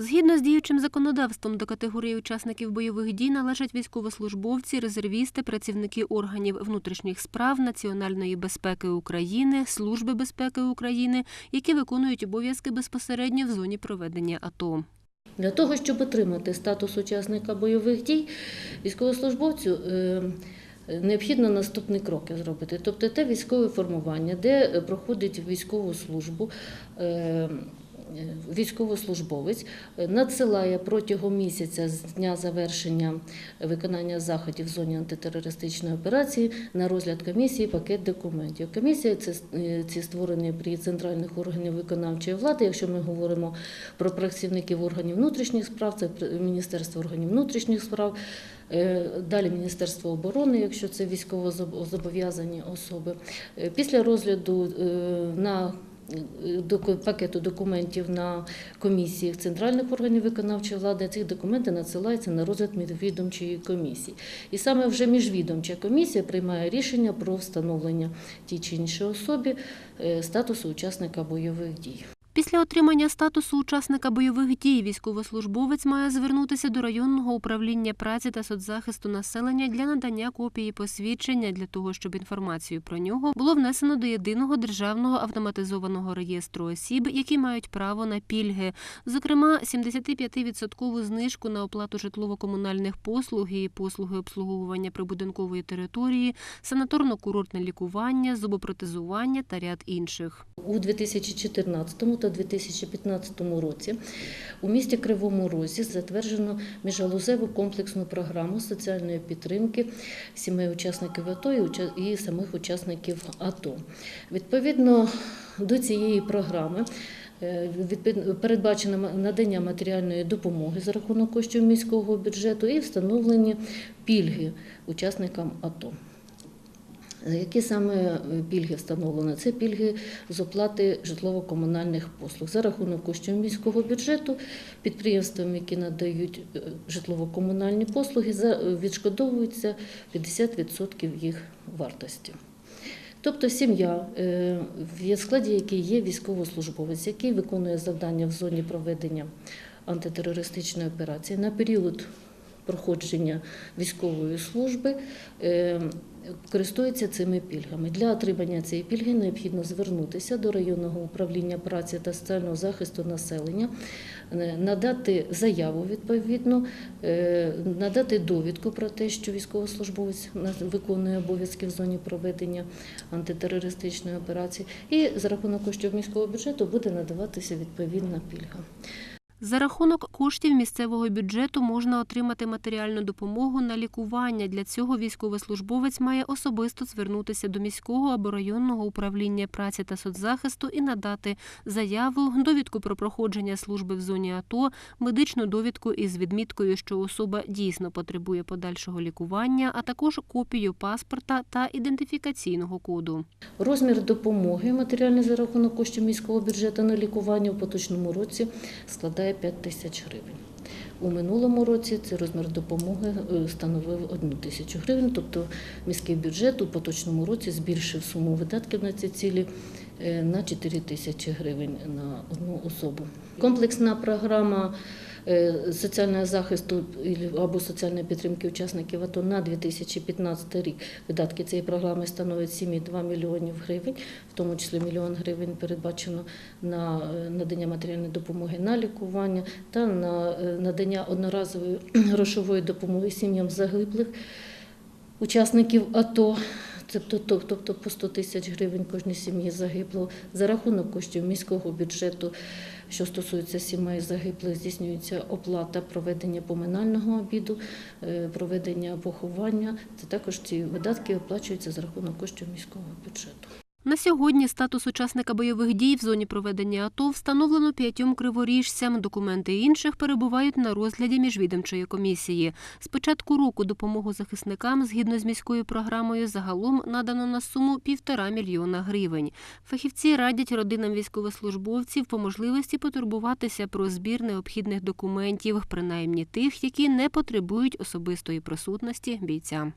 Згідно з діючим законодавством, до категорії учасників бойових дій належать військовослужбовці, резервісти, працівники органів внутрішніх справ, національної безпеки України, Служби безпеки України, які виконують обов'язки безпосередньо в зоні проведення АТО. Для того, щоб отримати статус учасника бойових дій, військовослужбовцю е, необхідно наступні кроки зробити. Тобто те військове формування, де проходить військову службу. Е, Військовослужбовець е, надсилає протягом місяця з дня завершення виконання заходів в зоні антитерористичної операції на розгляд комісії пакет документів. Комісія це е, ці створені при центральних органів виконавчої влади. Якщо ми говоримо про працівників органів внутрішніх справ, це Міністерство органів внутрішніх справ. Далі Міністерство оборони, якщо це військовозобов'язані особи. Після розгляду на пакету документів на комісіях центральних органів виконавчої влади, ці документи надсилаються на розгляд міжвідомчої комісії. І саме вже міжвідомча комісія приймає рішення про встановлення тій чи іншій особі е, статусу учасника бойових дій. Після отримання статусу учасника бойових дій військовослужбовець має звернутися до районного управління праці та соцзахисту населення для надання копії посвідчення для того, щоб інформацію про нього було внесено до єдиного державного автоматизованого реєстру осіб, які мають право на пільги, зокрема 75% знижку на оплату житлово-комунальних послуг і послуги обслуговування прибудинкової території, санаторно-курортне лікування, зубопротезування та ряд інших. У 2014 та 2015 році у місті Кривому Розі затверджено міжгалузеву комплексну програму соціальної підтримки сімей учасників АТО і самих учасників АТО. Відповідно до цієї програми. е, Передбачено надання матеріальної допомоги за рахунок коштів міського бюджету і встановлені пільги учасникам АТО. Які саме е, пільги встановлено? Це пільги з оплати житлово-комунальних послуг за рахунок коштів міського бюджету підприємствам, які надають е, житлово-комунальні послуги, е, відшкодовується 50% їх вартості. Тобто сім'я, е, в складі якої є військовослужбовець, який виконує завдання в зоні проведення антитерористичної операції на період проходження військової служби е, користується цими пільгами. Для отримання цієї пільги необхідно звернутися до районного управління праці та соціального захисту населення, е, надати заяву відповідно, е, надати довідку про те, що військовослужбовець виконує обов'язки в зоні проведення антитерористичної операції, і за рахунок коштів міського бюджету буде надаватися відповідна пільга. За рахунок коштів місцевого бюджету можна отримати матеріальну допомогу на лікування. Для цього військовослужбовець має особисто звернутися до міського або районного управління праці та соцзахисту і надати заяву, довідку про проходження служби в зоні АТО, медичну довідку із відміткою, що особа дійсно потребує подальшого лікування, а також копію паспорта та ідентифікаційного коду. Розмір допомоги матеріальний за рахунок коштів міського бюджету на лікування у поточному році складає 5 тисяч гривень. У минулому році цей розмір допомоги е, становив 1 тисячу гривень, тобто міський бюджет у поточному році збільшив суму видатків на ці цілі е, на 4 тисячі гривень на одну особу. Комплексна програма е, соціального захисту або соціальної підтримки учасників АТО на 2015 рік. Видатки цієї програми становлять 7,2 мільйонів гривень, в тому числі мільйон гривень передбачено на надання матеріальної допомоги на лікування та на е, надання одноразової грошової допомоги сім'ям загиблих учасників АТО. Тобто, тобто по 100 тисяч гривень кожній сім'ї загибло за рахунок коштів міського бюджету, що стосується сімей загиблих, здійснюється оплата проведення поминального обіду, е, проведення поховання. Це також ці видатки оплачуються за рахунок коштів міського бюджету. На сьогодні статус учасника бойових дій в зоні проведення АТО встановлено п'ятьом криворіжцям. Документи інших перебувають на розгляді міжвідомчої комісії. З початку року допомогу захисникам згідно з міською програмою загалом надано на суму півтора мільйона гривень. Фахівці радять родинам військовослужбовців по можливості потурбуватися про збір необхідних документів, принаймні тих, які не потребують особистої присутності бійця.